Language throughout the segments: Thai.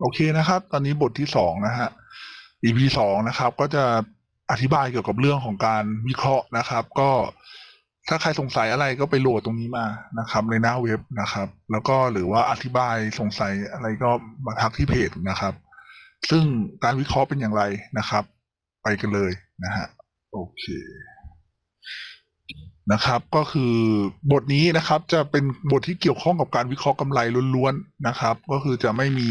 โอเคนะครับ ตอนนี้บทที่สองนะฮะ EP สองนะครับ ก็จะอธิบายเกี่ยวกับเรื่องของการวิเคราะห์นะครับ ก็ถ้าใครสงสัยอะไรก็ไปโหลดตรงนี้มานะครับ ในหน้าเว็บนะครับ แล้วก็หรือว่าอธิบายสงสัยอะไรก็มาทักที่เพจนะครับ ซึ่งการวิเคราะห์เป็นอย่างไรนะครับ ไปกันเลยนะฮะโอเคนะครับ ก็คือบทนี้นะครับ จะเป็นบทที่เกี่ยวข้องกับการวิเคราะห์กำไรล้วนๆนะครับ ก็คือจะไม่มี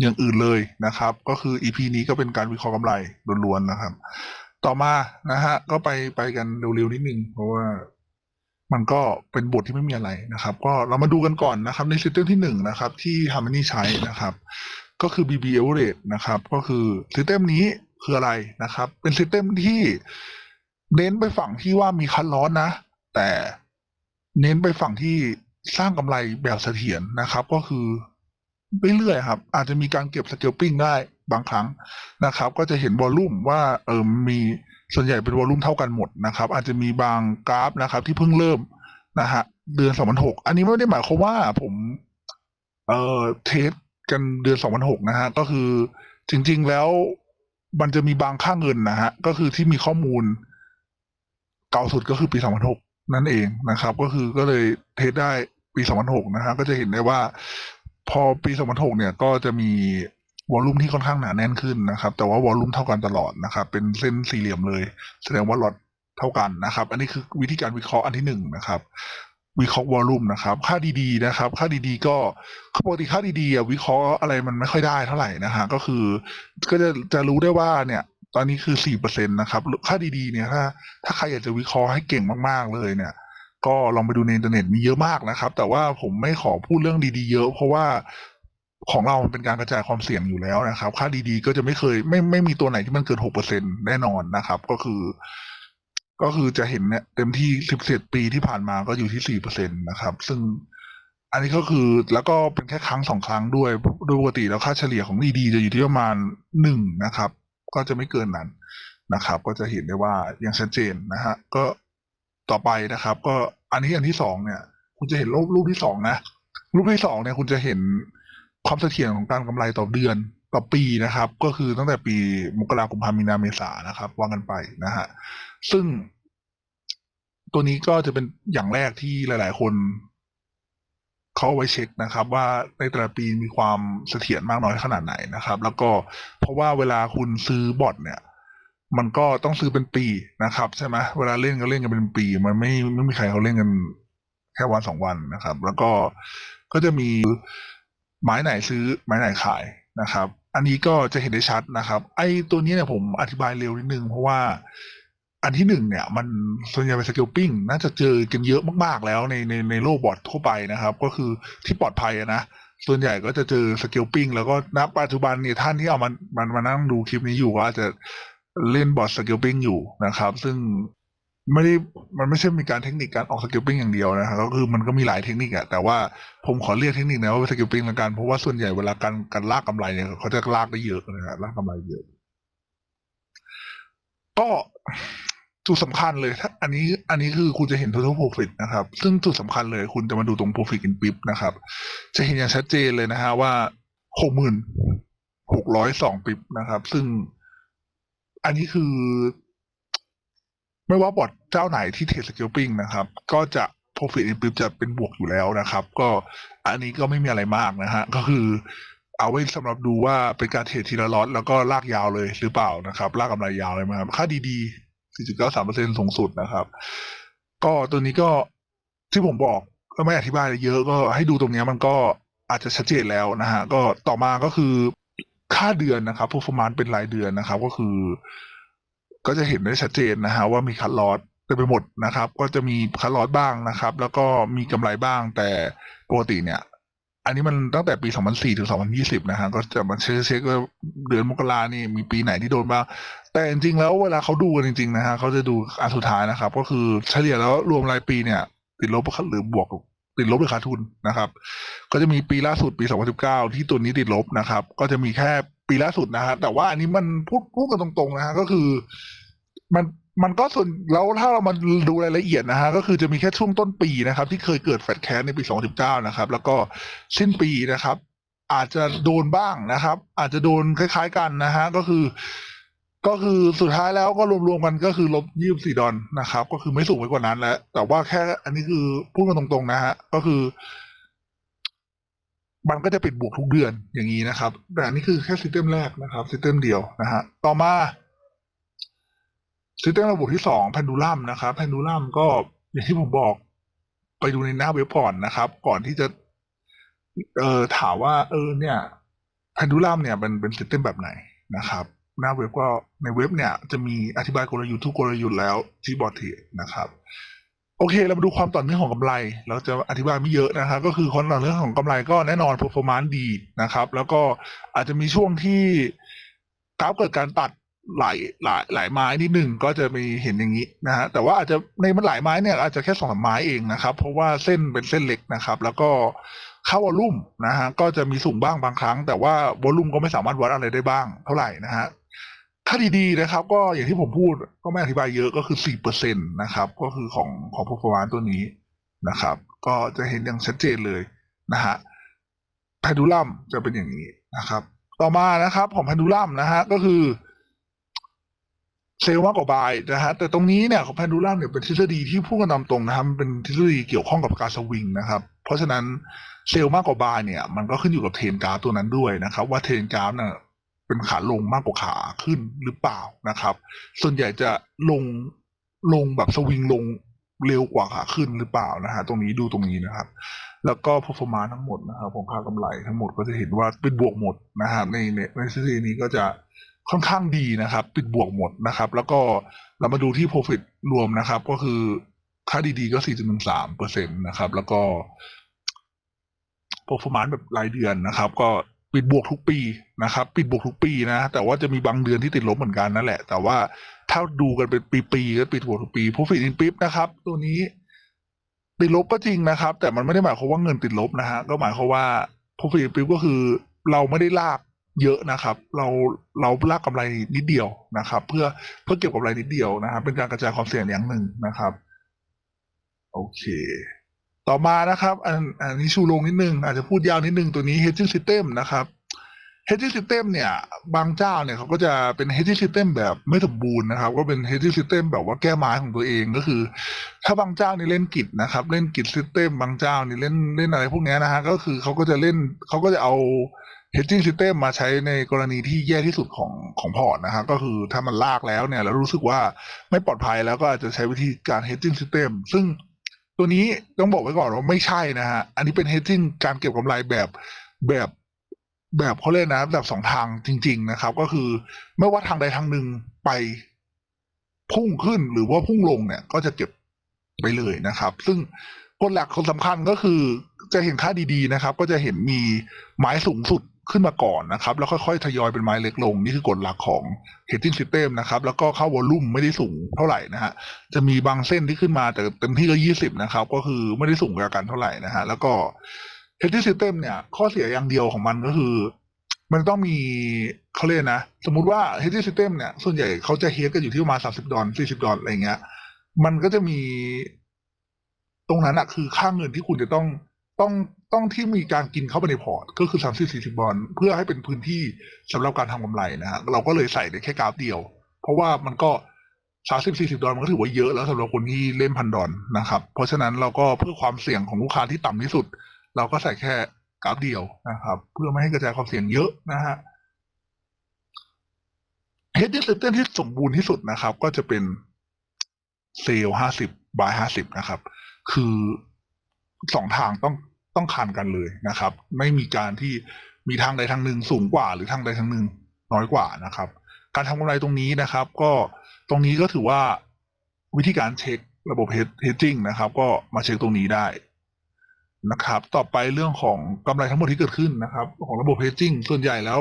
อย่างอื่นเลยนะครับ ก็คือ EP นี้ก็เป็นการวิเคราะห์กำไรล้วนๆนะครับ ต่อมานะฮะก็ไปไปกันเร็วๆนิดนึงเพราะว่ามันก็เป็นบทที่ไม่มีอะไรนะครับ ก็เรามาดูกันก่อนนะครับ ในซิสเต็มที่หนึ่งนะครับ ที่ Harmony ใช้นะครับ ก็คือ BB Average นะครับ ก็คือซิสเต็มนี้คืออะไรนะครับ เป็นซิสเต็มที่เน้นไปฝั่งที่ว่ามีคันร้อนนะ แต่เน้นไปฝั่งที่สร้างกำไรแบบเสถียรนะครับ ก็คือ เรื่อยๆครับ อาจจะมีการเก็บสเกลปิ้งได้บางครั้งนะครับ ก็จะเห็นวอลลุ่มว่าเออมีส่วนใหญ่เป็นวอลลุ่มเท่ากันหมดนะครับ อาจจะมีบางกราฟนะครับ ที่เพิ่งเริ่มนะฮะเดือน2006อันนี้ไม่ได้หมายความว่าผมเอ่อเทสกันเดือน2006นหกนะฮะก็คือจริง ๆแล้วมันจะมีบางค่าเงินนะฮะก็คือที่มีข้อมูลเก่าสุดก็คือปี2006นั่นเองนะครับ ก็คือก็เลยเทสได้ปี2006นะฮะก็จะเห็นได้ว่า พอปี2006เนี่ยก็จะมีวอลลุ่มที่ค่อนข้างหนาแน่นขึ้นนะครับ แต่ว่าวอลลุ่มเท่ากันตลอดนะครับ เป็นเส้นสี่เหลี่ยมเลย แสดงว่าล็อตเท่ากันนะครับ อันนี้คือวิธีการวิเคราะห์อันที่หนึ่งนะครับ วิเคราะห์วอลลุ่มนะครับ ค่าดีๆนะครับ ค่าดีๆก็คือปกติค่าดีๆวิเคราะห์อะไรมันไม่ค่อยได้เท่าไหร่นะฮะก็คือ ก็จะจะรู้ได้ว่าเนี่ย ตอนนี้คือสี่เปอร์เซ็นตนะครับ ค่าดีๆเนี่ยถ้า ถ้าใครอยากจะวิเคราะห์ให้เก่งมากๆเลยเนี่ย ก็ลองไปดูในอินเทอร์เน็ตมีเยอะมากนะครับ แต่ว่าผมไม่ขอพูดเรื่องดีๆเยอะ เพราะว่าของเรามันเป็นการกระจายความเสี่ยงอยู่แล้วนะครับ ค่าดีๆก็จะไม่เคยไม่ไม่มีตัวไหนที่มันเกินหกเปอร์เซ็นแน่นอนนะครับ ก็คือ ก็คือจะเห็นเนี่ยเต็มที่สิบเจ็ดปีที่ผ่านมาก็อยู่ที่สี่เปอร์เซ็นตนะครับ ซึ่งอันนี้ก็คือแล้วก็เป็นแค่ครั้งสองครั้งด้วยโดยปกติแล้วค่าเฉลี่ยของดีๆจะอยู่ที่ประมาณหนึ่งนะครับ ก็จะไม่เกินนั้นนะครับ ก็จะเห็นได้ว่าอย่างชัดเจนนะฮะก็ต่อไปนะครับ ก็ อันนี้อันที่สองเนี่ย คุณจะเห็นรูปรูปที่สองนะรูปที่สองเนี่ยคุณจะเห็นความเสถียรของการกำไรต่อเดือนต่อปีนะครับ ก็คือตั้งแต่ปีมกราคมพามีนาเมษานะครับว่ากันไปนะฮะซึ่ง ตัวนี้ก็จะเป็นอย่างแรกที่หลาย ๆ คนเขาเอาไว้เช็คนะครับ ว่าในแต่ละปีมีความเสถียรมากน้อยขนาดไหนนะครับ แล้วก็เพราะว่าเวลาคุณซื้อบอทเนี่ย มันก็ต้องซื้อเป็นปีนะครับ ใช่ไหมเวลาเล่นก็เล่นกันเป็นปี มันไม่ไม่มีใครเขาเล่นกันแค่วันสองวันนะครับ แล้วก็ก็จะมีไม้ไหนซื้อไม้ไหนขายนะครับ อันนี้ก็จะเห็นได้ชัดนะครับ ไอ้ตัวนี้เนี่ยผมอธิบายเร็วนิดนึง เพราะว่าอันที่หนึ่งเนี่ย มันส่วนใหญ่เป็นสเกลปิ้งน่าจะเจอกันเยอะมากๆแล้วในในในโลกบอททั่วไปนะครับ ก็คือที่ปลอดภัยนะส่วนใหญ่ก็จะเจอสเกลปิ้งแล้วก็ณปัจจุบันเนี่ยท่านที่เอามันมันมานั่งดูคลิปนี้อยู่ก็อาจจะ เล่นบอทสเกลปิ้งอยู่นะครับ ซึ่งไม่ได้มันไม่ใช่มีการเทคนิคการออกสเกลปิ้งอย่างเดียวนะครับก็คือมันก็มีหลายเทคนิคอะแต่ว่าผมขอเรียกเทคนิคนะว่าสเกลปิ้งละกันเพราะว่าส่วนใหญ่เวลาการการลากกำไรเนี่ยเขาจะลากได้เยอะนะครับลากกำไรเยอะ ก็จุดสำคัญเลยถ้าอันนี้อันนี้คือคุณจะเห็น total profit นะครับ ซึ่งจุดสำคัญเลย คุณจะมาดูตรง profit in pip นะครับ จะเห็นอย่างชัดเจนเลยนะฮะว่าหกหมื่นหกร้อยสองปิบนะครับ ซึ่ง อันนี้คือ ไม่ว่าบอร์ดเจ้าไหนที่เทรดสเกลปิ้งนะครับ ก็จะ profit in pip จะเป็นบวกอยู่แล้วนะครับ ก็อันนี้ก็ไม่มีอะไรมากนะฮะ ก็คือเอาไว้สำหรับดูว่าเป็นการเทรดทีละล็อตแล้วก็ลากยาวเลยหรือเปล่านะครับ ลากกำไรยาวเลยไหมครับ ค่าดีๆ 4.93%สูงสุดนะครับ ก็ตัวนี้ก็ที่ผมบอกก็ไม่อธิบายอะไรเยอะก็ให้ดูตรงนี้มันก็อาจจะชัดเจนแล้วนะฮะ ก็ต่อมาก็คือ ค่าเดือนนะครับ performance เป็นรายเดือนนะครับ ก็คือ ก็จะเห็นได้ชัดเจนนะฮะว่ามีคัดลอสเต็มไปหมดนะครับ ก็จะมีคัดลอสบ้างนะครับ แล้วก็มีกำไรบ้างแต่ปกติเนี่ย อันนี้มันตั้งแต่ปี 2004 ถึง 2020 นะฮะก็จะมาเช็คเช็คว่าเดือนมกรานี่มีปีไหนที่โดนบ้าง แต่จริงๆแล้วเวลาเขาดูกันจริงๆนะฮะเขาจะดูอันสุดท้ายนะครับ ก็คือเฉลี่ยแล้วรวมรายปีเนี่ย ติดลบหรือบวก ติดลบหรือขาดทุนนะครับ ก็จะมีปีล่าสุดปี 2019 ที่ตัวนี้ติดลบนะครับ ก็จะมีแค่ปีล่าสุดนะฮะแต่ว่าอันนี้มันพูดพูดกันตรงๆนะฮะก็คือ มันมันก็ส่วนแล้วถ้าเรามาดูรายละเอียดนะฮะก็คือจะมีแค่ช่วงต้นปีนะครับ ที่เคยเกิดแฟดแคสในปี 2019 นะครับ แล้วก็สิ้นปีนะครับ อาจจะโดนบ้างนะครับ อาจจะโดนคล้าย ๆกันนะฮะก็คือ ก็คือสุดท้ายแล้วก็รวมๆกันก็คือลบยี่สิบสี่ดอลนะครับ ก็คือไม่สูงไปกว่านั้นแล้ว แต่ว่าแค่อันนี้คือพูดกันตรงๆนะฮะ ก็คือ มันก็จะปิดบวกทุกเดือนอย่างนี้นะครับ แต่อันนี้คือแค่ซิสเต็มแรกนะครับซิสเต็มเดียวนะฮะ ต่อมาซิสเต็มระบบที่สองแพนดูลัมนะครับแพนดูลัมก็อย่างที่ผมบอกไปดูในหน้าเว็บก่อนนะครับ ก่อนที่จะ เออถามว่า เออ เนี่ยแพนดูลัมเนี่ยเป็นเป็นซิสเต็มแบบไหนนะครับ หน้าเว็บก็ในเว็บเนี่ยจะมีอธิบายกลยุทธ์ทุกกลยุทธ์แล้วที่บอร์ดเทรดนะครับโอเค เรามาดูความต่อเนื่องของกำไร เราจะอธิบายไม่เยอะนะครับ ก็คือความต่อเนื่องของกำไรก็แน่นอน performance ดีนะครับ แล้วก็อาจจะมีช่วงที่กราฟเกิดการตัดหลายหลายหลายไม้นิดหนึ่งก็จะมีเห็นอย่างนี้นะฮะแต่ว่าอาจจะในมันหลายไม้เนี่ยอาจจะแค่สองสามไม้เองนะครับ เพราะว่าเส้นเป็นเส้นเล็กนะครับ แล้วก็ค่าวอลลุ่มนะฮะก็จะมีสูงบ้างบางครั้ง แต่ว่าวอลลุ่มก็ไม่สามารถวัดอะไรได้บ้างเท่าไหร่นะฮะ ถ้าดีๆนะครับ ก็อย่างที่ผมพูดก็ไม่อธิบายเยอะก็คือสี่เปอร์เซ็นตนะครับ ก็คือของของ performance ตัวนี้นะครับ ก็จะเห็นอย่างชัดเจนเลยนะฮะแพนดูลัมจะเป็นอย่างนี้นะครับ ต่อมานะครับของแพนดูลัมนะฮะก็คือเซลล์มากกว่าบายนะฮะแต่ตรงนี้เนี่ยของแพนดูลัมเนี่ยเป็นทฤษฎีที่พูดกันตามตรงนะครับมันเป็นทฤษฎีเกี่ยวข้องกับการสวิงนะครับ เพราะฉะนั้นเซลล์มากกว่าบายเนี่ย มันก็ขึ้นอยู่กับเทนกราฟตัวนั้นด้วยนะครับ ว่าเทนกราฟเนี่ย เป็นขาลงมากกว่าขาขึ้นหรือเปล่านะครับ ส่วนใหญ่จะลงลงแบบสวิงลงเร็วกว่าขาขึ้นหรือเปล่านะฮะตรงนี้ดูตรงนี้นะครับ แล้วก็ performance ทั้งหมดนะครับของค่ากำไรทั้งหมดก็จะเห็นว่าเป็นบวกหมดนะครับในในในทฤษฎีนี้ก็จะค่อนข้างดีนะครับ ปิดบวกหมดนะครับ แล้วก็เรามาดูที่ profit รวมนะครับ ก็คือค่าดีๆก็ 4.13เปอร์เซ็นต์นะครับ แล้วก็ performance แบบรายเดือนนะครับ ก็ ปิดบวกทุกปีนะครับ ปิดบวกทุกปีนะ แต่ว่าจะมีบางเดือนที่ติดลบเหมือนกันนั่นแหละ แต่ว่าถ้าดูกันเป็นปีๆก็ปิดบวกทุกปี profit in pip นะครับ ตัวนี้ติดลบก็จริงนะครับ แต่มันไม่ได้หมายความว่าเงินติดลบนะฮะก็หมายความว่า profit in pip ก็คือเราไม่ได้ลากเยอะนะครับ เราเราลากกำไรนิดเดียวนะครับ เพื่อเพื่อเก็บกำไรนิดเดียวนะครับ เป็นการกระจายความเสี่ยงอย่างหนึ่งนะครับ โอเค ต่อมานะครับ อันอันนี้ชูโรงนิดนึง อาจจะพูดยาวนิดนึงตัวนี้ hedging system นะครับ hedging system เนี่ย บางเจ้าเนี่ยเขาก็จะเป็น hedging system แบบไม่สมบูรณ์นะครับ ก็เป็น hedging system แบบว่าแก้ไม้ของตัวเองก็คือ ถ้าบางเจ้านี่เล่นกิจนะครับ เล่นกิจ system บางเจ้านี่เล่นเล่นอะไรพวกนี้นะฮะก็คือเขาก็จะเล่นเขาก็จะเอา hedging system มาใช้ในกรณีที่แย่ที่สุดของของพอร์ตนะครับก็คือถ้ามันลากแล้วเนี่ยแล้วรู้สึกว่าไม่ปลอดภัยแล้วก็อาจจะใช้วิธีการ hedging system ซึ่ง ตัวนี้ต้องบอกไว้ก่อนว่าไม่ใช่นะฮะ อันนี้เป็น hedging การเก็บกำไรแบบแบบแบบเขาเรียกนะแบบสองทางจริง ๆ นะครับ ก็คือไม่ว่าทางใดทางหนึ่งไปพุ่งขึ้นหรือว่าพุ่งลงเนี่ย ก็จะเก็บไปเลยนะครับ ซึ่งกฎหลักคนสำคัญก็คือจะเห็นค่าดีๆนะครับ ก็จะเห็นมีไม้สูงสุด ขึ้นมาก่อนนะครับ แล้วค่อยๆ ทยอยเป็นไม้เล็กลง นี่คือกฎหลักของ hedging system นะครับ แล้วก็เข้าวอลลุ่มไม่ได้สูงเท่าไหร่นะฮะจะมีบางเส้นที่ขึ้นมาแต่เต็มที่ก็ยี่สิบนะครับ ก็คือไม่ได้สูงกว่ากันเท่าไหร่นะฮะแล้วก็ hedging system เนี่ย ข้อเสียอย่างเดียวของมันก็คือ มันต้องมีเขาเรียกนะ สมมุติว่า hedging system เนี่ยส่วนใหญ่เขาจะเฮดกันอยู่ที่ประมาณสามสิบดอลสี่สิบดอลอะไรเงี้ยมันก็จะมี ตรงนั้นอะคือค่าเงินที่คุณจะต้อง ต้องต้องที่มีการกินเข้าไปในพอร์ต ก็คือสามสิบสี่สิบบอลเพื่อให้เป็นพื้นที่สำหรับการทำกำไรนะฮะเราก็เลยใส่ได้แค่กราฟเดียว เพราะว่ามันก็สามสิบสี่สิบดอลมันก็ถือว่าเยอะแล้วสำหรับคนที่เล่นพันดอลนะครับ เพราะฉะนั้นเราก็เพื่อความเสี่ยงของลูกค้าที่ต่ำที่สุด เราก็ใส่แค่กราฟเดียวนะครับ เพื่อไม่ให้กระจายความเสี่ยงเยอะนะฮะ hedging system ที่สมบูรณ์ที่สุดนะครับ ก็จะเป็นเซลห้าสิบบายห้าสิบนะครับ คือ สองทางต้องต้องคันกันเลยนะครับ ไม่มีการที่มีทางใดทางหนึ่งสูงกว่า หรือทางใดทางหนึ่งน้อยกว่านะครับ การทำกำไรตรงนี้นะครับ ก็ตรงนี้ก็ถือว่าวิธีการเช็คระบบ hedging นะครับ ก็มาเช็คตรงนี้ได้นะครับ ต่อไปเรื่องของกำไรทั้งหมดที่เกิดขึ้นนะครับ ของระบบ hedging ส่วนใหญ่แล้ว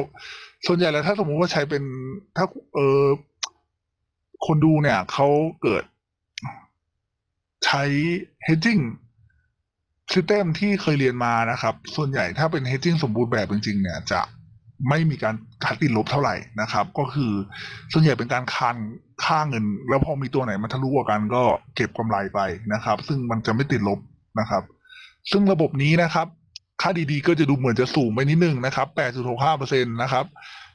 ส่วนใหญ่แล้วถ้าสมมุติว่าใช้เป็นถ้าเออคนดูเนี่ยเขาเกิดใช้เฮดจิ้ง hedging system ที่เคยเรียนมานะครับ ส่วนใหญ่ถ้าเป็น hedging สมบูรณ์แบบจริงๆเนี่ยจะไม่มีการคัดติดลบเท่าไหร่นะครับ ก็คือส่วนใหญ่เป็นการคันค่าเงิน แล้วพอมีตัวไหนมันทะลุกว่ากันก็เก็บกำไรไปนะครับ ซึ่งมันจะไม่ติดลบนะครับ ซึ่งระบบนี้นะครับ ค่าดีๆ ก็จะดูเหมือนจะสูงไปนิดนึงนะครับ8.65%นะครับ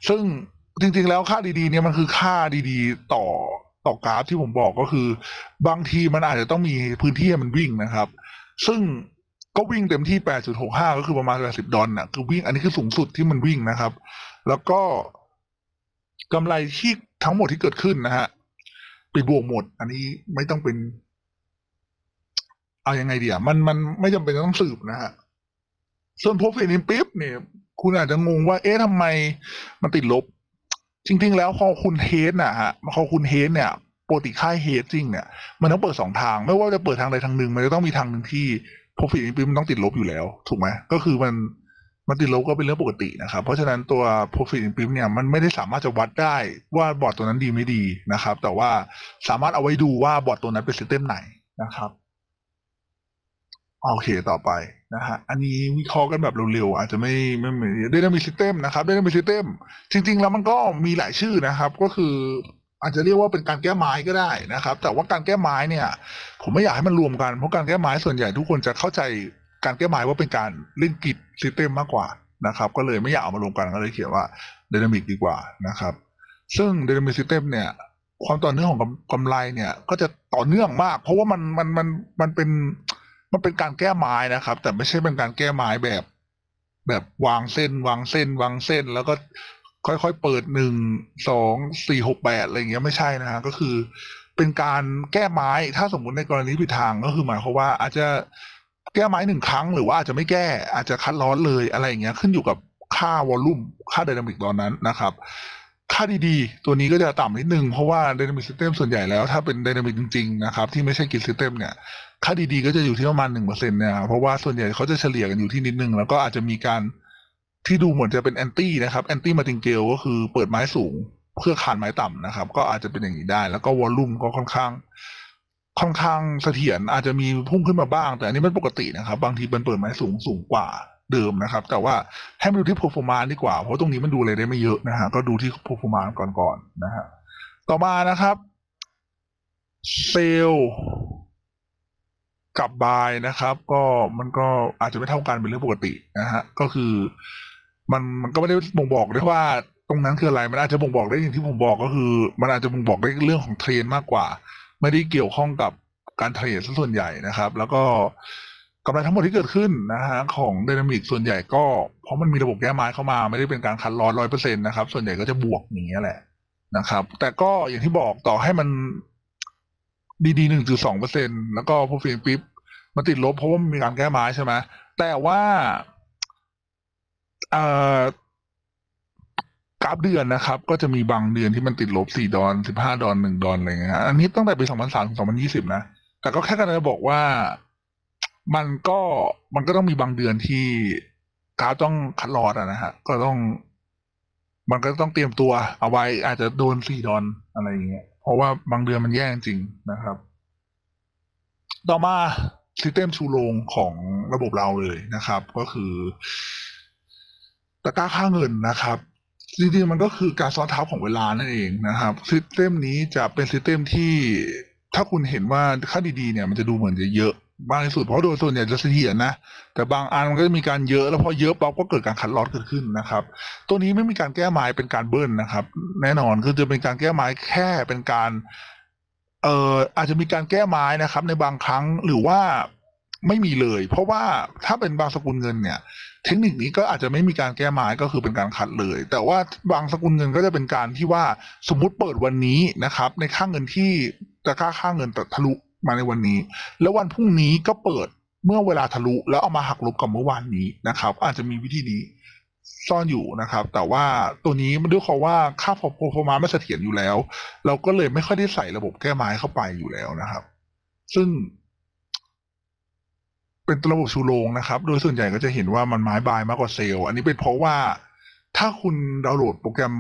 ซึ่งจริงๆแล้วค่าดีๆเนี่ยมันคือค่าดีๆต่อต่อกราฟที่ผมบอกก็คือ บางทีมันอาจจะต้องมีพื้นที่ให้มันวิ่งนะครับ ซึ่ง ก็วิ่งเต็มที่ 8.65 ก็คือประมาณ 80 ดอลน่ะ คือวิ่ง อันนี้คือสูงสุดที่มันวิ่งนะครับ แล้วก็กำไรที่ทั้งหมดที่เกิดขึ้นนะฮะปิดบวกหมด อันนี้ไม่ต้องเป็น เอายังไงเดีอะมันมันไม่จำเป็นต้องสืบนะฮะ ส่วน profit in ปิ๊บเนี่ย คุณอาจจะงงว่า เอ๊ะทำไมมันติดลบ จริง ๆ แล้วพอคุณเฮดนะฮะพอคุณเฮดเนี่ยปกติค่ายเฮดจริงเนี่ย มันต้องเปิดสองทาง ไม่ว่าจะเปิดทางใดทางหนึ่ง มันจะต้องมีทางหนึ่งที่ profit in ปิ๊บมันต้องติดลบอยู่แล้ว ถูกไหมก็คือมันมันติดลบก็เป็นเรื่องปกตินะครับ เพราะฉะนั้นตัว profit in ปิ๊บเนี่ยมันไม่ได้สามารถจะวัดได้ว่าบอร์ดตัวนั้นดีไม่ดีนะครับ แต่ว่าสามารถเอาไว้ดูว่าบอร์ดตัวนั้นเป็นซิสเต็มไหนนะครับโอเคต่อไปนะฮะอันนี้วิเคราะห์กันแบบเร็วๆอาจจะไม่ไม่เหมือนได้ได้มีซิสเต็มนะครับได้มีซิสเต็มจริง ๆ แล้วมันก็มีหลายชื่อนะครับ ก็คือ อาจจะเรียกว่าเป็นการแก้ไม้ก็ได้นะครับ แต่ว่าการแก้ไม้เนี่ย ผมไม่อยากให้มันรวมกันเพราะการแก้ไม้ส่วนใหญ่ทุกคนจะเข้าใจการแก้ไม้ว่าเป็นการเล่นกิจซิสเต็มมากกว่านะครับ ก็เลยไม่อยากเอามารวมกันก็เลยเขียนว่าดนามิกดีกว่านะครับ ซึ่ง Dynamic System เนี่ยความต่อเนื่องของกำกำไรเนี่ย ก็จะต่อเนื่องมาก เพราะว่ามันมันมันมันเป็นมันเป็นการแก้ไม้นะครับ แต่ไม่ใช่เป็นการแก้ไม้แบบ แบบวางเส้น วางเส้น วางเส้น แล้วก็ ค่อยๆเปิดหนึ่งสองสี่หกแปดอะไรอย่างเงี้ยไม่ใช่นะฮะก็คือ เป็นการแก้ไม้ถ้าสมมติในกรณีผิดทางก็คือหมายความว่าอาจจะแก้ไม้หนึ่งครั้งหรือว่าอาจจะไม่แก้อาจจะคัดล้อนเลยอะไรอย่างเงี้ยขึ้นอยู่กับค่าวอลลุ่มค่าไดนามิกตอนนั้นนะครับค่าดีๆ ตัวนี้ก็จะต่ำนิดนึง เพราะว่า Dynamic System ส่วนใหญ่แล้ว ถ้าเป็น Dynamic จริงๆนะครับที่ไม่ใช่ Git System เนี่ยค่าดีๆ ก็จะอยู่ที่ประมาณหนึ่งเปอร์เซ็นต์เนี่ยครับเพราะว่าส่วนใหญ่เขาจะเฉลี่ยกันอยู่ที่นิดนึง แล้วก็อาจจะมีการ ที่ดูเหมือนจะเป็นแอนตี้นะครับแอนตี้มาติงเกลก็คือเปิดไม้สูงเพื่อขานไม้ต่ำนะครับ ก็อาจจะเป็นอย่างนี้ได้ แล้วก็วอลลุ่มก็ค่อนข้าง ค่อนข้างเสถียรอาจจะมีพุ่งขึ้นมาบ้าง แต่อันนี้มันปกตินะครับ บางทีมันเปิดไม้สูงสูงกว่าเดิมนะครับ แต่ว่าให้มาดูที่ performance ดีกว่า เพราะตรงนี้มันดูอะไรได้ไม่เยอะนะฮะก็ดูที่ performance ก่อนๆนะฮะต่อมานะครับเซลกับบายนะครับ ก็มันก็อาจจะไม่เท่ากันเป็นเรื่องปกตินะฮะก็คือ มันมันก็ไม่ได้บ่งบอกได้ว่าตรงนั้นคืออะไรมันอาจจะบ่งบอกได้อย่างที่ผมบอกก็คือ มันอาจจะบ่งบอกได้เรื่องของเทรนมากกว่า ไม่ได้เกี่ยวข้องกับการเทรดซะส่วนใหญ่นะครับ แล้วก็กำไรทั้งหมดที่เกิดขึ้นนะฮะของไดนามิกส่วนใหญ่ก็เพราะมันมีระบบแก้ไม้เข้ามา ไม่ได้เป็นการคัดลอร้อยเปอร์เซ็นต์นะครับ ส่วนใหญ่ก็จะบวกอย่างเงี้ยแหละนะครับ แต่ก็อย่างที่บอกต่อให้มันดีๆหนึ่งจุดสองเปอร์เซ็นแล้วก็พอฟินปิ๊บมันติดลบเพราะว่ามันมีการแก้ไม้ใช่ไหมแต่ว่า อ่อกราฟเดือนนะครับ ก็จะมีบางเดือนที่มันติดลบสี่ดอลสิบห้าดอลหนึ่งดอลอะไรเงี้ยอันนี้ตั้งแต่ปีสองพันสามถึงสองพันยี่สิบนะแต่ก็แค่การจะบอกว่ามันก็มันก็ต้องมีบางเดือนที่กราฟต้องคัดลอดอะนะฮะก็ต้อง มันก็ต้องเตรียมตัวเอาไว้อาจจะโดนสี่ดอลอะไรอย่างเงี้ยเพราะว่าบางเดือนมันแย่จริงนะครับ ต่อมาซิสเต็มชูโรงของระบบเราเลยนะครับ ก็คือ ตะกร้าค่าเงินนะครับจริงๆมันก็คือการซ้อนทับของเวลานั่นเองนะครับซิสเต็มนี้จะเป็นซิสเต็มที่ถ้าคุณเห็นว่าค่าดีๆเนี่ยมันจะดูเหมือนจะเยอะมากที่สุดเพราะโดยส่วนใหญ่จะเสถียรนะ แต่บางอันมันก็จะมีการเยอะแล้วพอเยอะปั๊บก็เกิดการคัดลอตเกิดขึ้นนะครับ ตัวนี้ไม่มีการแก้ไม้เป็นการเบิ้ลนะครับ แน่นอนคือจะเป็นการแก้ไม้แค่เป็นการเอ่ออาจจะมีการแก้ไม้นะครับ ในบางครั้งหรือว่า ไม่มีเลย เพราะว่าถ้าเป็นบางสกุลเงินเนี่ย เทคนิคนี้ก็อาจจะไม่มีการแก้ไม้ก็คือเป็นการคัดเลย แต่ว่าบางสกุลเงินก็จะเป็นการที่ว่าสมมุติเปิดวันนี้นะครับ ในค่าเงินที่ตะกร้าค่าเงินทะลุมาในวันนี้ แล้ววันพรุ่งนี้ก็เปิดเมื่อเวลาทะลุแล้วเอามาหักลบกับเมื่อวานนี้นะครับ อาจจะมีวิธีนี้ซ่อนอยู่นะครับ แต่ว่าตัวนี้มันด้วยความว่าค่าพอพอมาไม่เสถียรอยู่แล้ว เราก็เลยไม่ค่อยได้ใส่ระบบแก้ไม้เข้าไปอยู่แล้วนะครับ ซึ่ง เป็นระบบชูโรงนะครับ โดยส่วนใหญ่ก็จะเห็นว่ามันไม้บายมากกว่าเซลล์อันนี้เป็นเพราะว่าถ้าคุณดาวน์โหลดโปรแกรม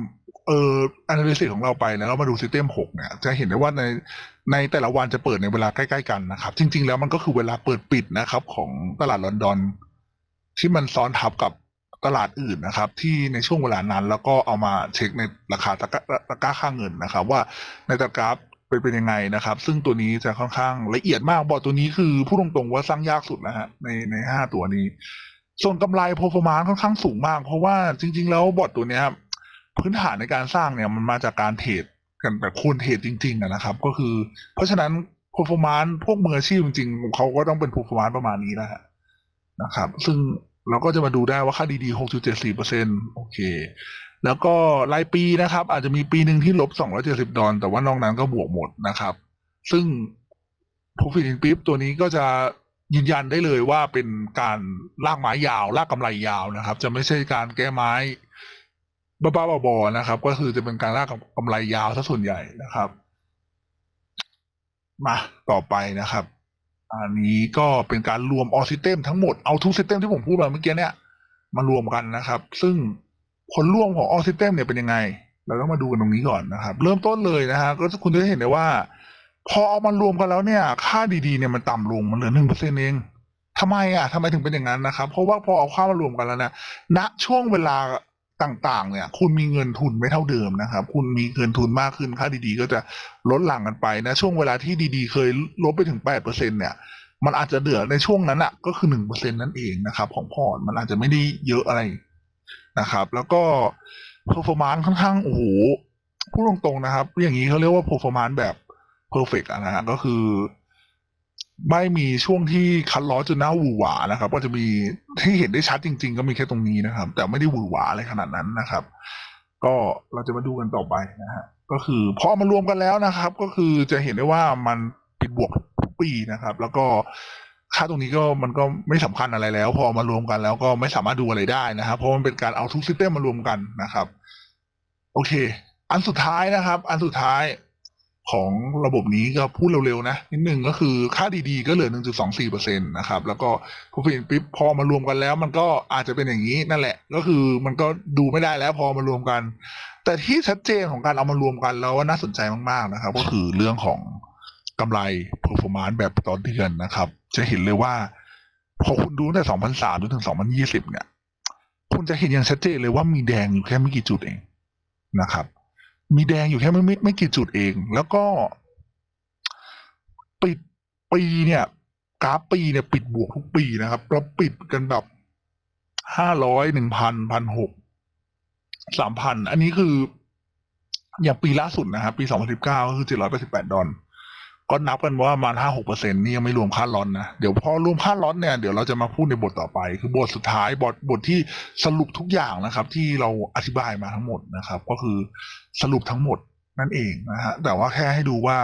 เอ่อ analysis ของเราไปแล้วเรามาดู System 6เนี่ยจะเห็นได้ว่าในในแต่ละวันจะเปิดในเวลาใกล้ๆกันนะครับ จริง ๆ แล้วมันก็คือเวลาเปิดปิดนะครับ ของตลาดลอนดอน ที่มันซ้อนทับกับตลาดอื่นนะครับ ที่ในช่วงเวลานั้นแล้วก็เอามาเช็คในราคาตะกร้าตะกร้าค่าเงินนะครับ ว่าในตะกร้า เป็นเป็นยังไงนะครับ ซึ่งตัวนี้จะค่อนข้างละเอียดมากบอร์ดตัวนี้คือพูดตรงๆว่าสร้างยากสุดนะฮะในในห้าตัวนี้ ส่วนกำไร performance ค่อนข้างสูงมาก เพราะว่าจริง ๆ แล้วบอทตัวเนี้ยครับพื้นฐานในการสร้างเนี่ยมันมาจากการเทรดกันแบบคูณเทรดจริงๆนะครับ ก็คือ เพราะฉะนั้น performance พวกมืออาชีพจริงๆเขาก็ต้องเป็น performance ประมาณนี้นะฮะนะครับ ซึ่งเราก็จะมาดูได้ว่าค่าดีๆ 6.74%โอเค แล้วก็รายปีนะครับ อาจจะมีปีหนึ่งที่ลบ 270 ดอลแต่ว่านอกนั้นก็บวกหมดนะครับ ซึ่ง Profit in PIP ตัวนี้ก็จะยืนยันได้เลยว่าเป็นการลากไม้ยาว ลากกำไรยาวนะครับ จะไม่ใช่การแก้ไม้บ้าๆบอๆนะครับ ก็คือจะเป็นการลากกำไรยาวซะส่วนใหญ่นะครับ มาต่อไปนะครับ อันนี้ก็เป็นการรวมออซิเ e มทั้งหมดเอาทุกซิ s เ e มที่ผมพูดมาเมื่อกี้เนี่ยมารวมกันนะครับ ซึ่ง ผลรวมของออซิเ e มเนี่ยเป็นยังไง เราต้องมาดูกันตรงนี้ก่อนนะครับ เริ่มต้นเลยนะฮะก็คุณจะเห็นได้ว่า พอเอามารวมกันแล้วเนี่ย ค่าดีๆเนี่ยมันต่ำลงมันเหลือหนึ่งเปอร์เซ็นเองทำไมอะทำไมถึงเป็นอย่างนั้นนะครับ เพราะว่าพอเอาค่ามารวมกันแล้วนี่ยณช่วงเวลาต่างๆ เนี่ย คุณมีเงินทุนไม่เท่าเดิมนะครับ คุณมีเงินทุนมากขึ้นค่าดีๆ ก็จะลดหลั่งกันไปนะ ช่วงเวลาที่ดีๆ เคยลบไปถึงแปดเปอร์เซ็นเนี่ย มันอาจจะเหลือในช่วงนั้นอะ ก็คือหนึ่งเปอร์เซ็นนั่นเองนะครับ ของพอร์ตมันอาจจะไม่ได้เยอะอะไร นะครับ แล้วก็ performance ค่อนข้างโอ้โหพูดตรงๆนะครับ อย่างนี้เขาเรียกว่า performance แบบ perfect นะฮะก็คือ ไม่มีช่วงที่คัดล้อจนหน้าหวือหวานะครับ ก็จะมีที่เห็นได้ชัดจริง ๆ ก็มีแค่ตรงนี้นะครับ แต่ไม่ได้หวือหวาอะไรขนาดนั้นนะครับ ก็เราจะมาดูกันต่อไปนะฮะก็คือพอมารวมกันแล้วนะครับ ก็คือจะเห็นได้ว่ามันปิดบวกทุกปีนะครับ แล้วก็ ค่าตรงนี้ก็มันก็ไม่สำคัญอะไรแล้ว พอมารวมกันแล้วก็ไม่สามารถดูอะไรได้นะครับ เพราะมันเป็นการเอาทุกซิสเต็มมารวมกันนะครับ โอเค อันสุดท้ายนะครับ อันสุดท้ายของระบบนี้ก็พูดเร็วๆนะนิดหนึ่งก็คือค่าดีๆก็เหลือ 1.24%นะครับ แล้วก็ Profit PIP พอมารวมกันแล้ว มันก็อาจจะเป็นอย่างนี้นั่นแหละ ก็คือมันก็ดูไม่ได้แล้วพอมารวมกัน แต่ที่ชัดเจนของการเอามารวมกันแล้วว่าน่าสนใจมากๆนะครับ ก็คือเรื่องของกำไร performance แบบต่อเดือนนะครับ จะเห็นเลยว่า พอคุณดูตั้งแต่2003จนถึง2020เนี่ย คุณจะเห็นอย่างชัดเจนเลยว่ามีแดงอยู่แค่ไม่กี่จุดเองนะครับ มีแดงอยู่แค่ไม่ไม่ไม่กี่จุดเอง แล้วก็ ปิดปีเนี่ยกราฟปีเนี่ยปิดบวกทุกปีนะครับแล้วปิดกันแบบห้าร้อยหนึ่งพันพันหกสามพันอันนี้คืออย่างปีล่าสุดนะครับปีสองพันสิบเก้าก็คือเจ็ดร้อยแปดสิบแปดดอล ก็นับกันว่าประมาณห้าหกเปอร์เซ็นต์นี่ยังไม่รวมค่าร้อนนะ เดี๋ยวพอรวมค่าร้อนเนี่ยเดี๋ยวเราจะมาพูดในบทต่อไป คือบทสุดท้ายบทบทที่สรุปทุกอย่างนะครับ ที่เราอธิบายมาทั้งหมดนะครับ ก็คือสรุปทั้งหมดนั่นเองนะฮะแต่ว่าแค่ให้ดูว่า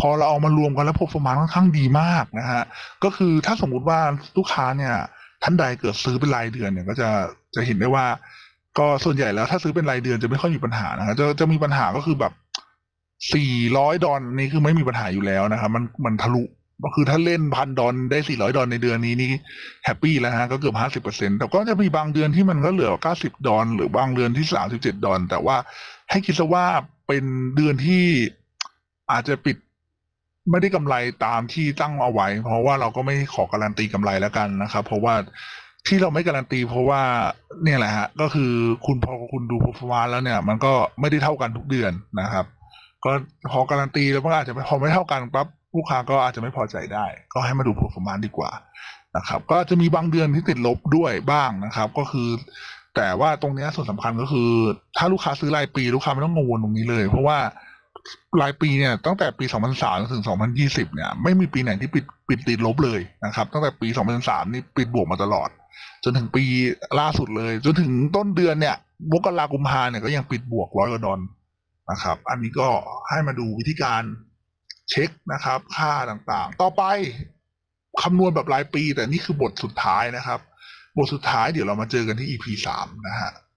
พอเราเอามารวมกันแล้ว performance ค่อนข้างดีมากนะฮะก็คือถ้าสมมุติว่าลูกค้าเนี่ยท่านใดเกิดซื้อเป็นรายเดือนเนี่ยก็จะจะเห็นได้ว่า ก็ส่วนใหญ่แล้วถ้าซื้อเป็นรายเดือนจะไม่ค่อยมีปัญหานะครับจะจะมีปัญหาก็คือแบบ สี่ร้อยดอลนี่คือไม่มีปัญหาอยู่แล้วนะครับ มันมันทะลุก็คือถ้าเล่นพันดอลได้สี่ร้อยดอลในเดือนนี้นี่แฮปปี้แล้วฮะก็เกือบห้าสิบเปอร์เซ็นแต่ก็จะมีบางเดือนที่มันก็เหลือเก้าสิบดอลหรือบางเดือนที่สามสิบเจ็ดดอลแต่ว่าให้คิดซะว่าเป็นเดือนที่อาจจะปิดไม่ได้กำไรตามที่ตั้งเอาไว้ เพราะว่าเราก็ไม่ขอการันตีกำไรแล้วกันนะครับ เพราะว่าที่เราไม่การันตีเพราะว่าเนี่ยแหละฮะก็คือคุณพอคุณดู performance แล้วเนี่ย มันก็ไม่ได้เท่ากันทุกเดือนนะครับ ก็พอการันตีแล้วมันอาจจะพอไม่เท่ากันปั๊บลูกค้าก็อาจจะไม่พอใจได้ ก็ให้มาดู performance ดีกว่านะครับ ก็จะมีบางเดือนที่ติดลบด้วยบ้างนะครับ ก็คือ แต่ว่าตรงนี้ส่วนสำคัญก็คือ ถ้าลูกค้าซื้อรายปีลูกค้าไม่ต้องกังวลตรงนี้เลย เพราะว่ารายปีเนี่ยตั้งแต่ปี 2003 ถึง 2020 เนี่ยไม่มีปีไหนที่ปิดปิดติดลบเลยนะครับ ตั้งแต่ปี 2003 นี่ปิดบวกมาตลอด จนถึงปีล่าสุดเลย จนถึงต้นเดือนเนี่ยมกรากุมภาเนี่ยก็ยังปิดบวกร้อยกว่าดอล นะครับ อันนี้ก็ให้มาดูวิธีการเช็คนะครับ ค่าต่างๆ ต่อไปคำนวณแบบรายปี แต่นี่คือบทสุดท้ายนะครับ บทสุดท้ายเดี๋ยวเรามาเจอกันที่ EP สามนะฮะ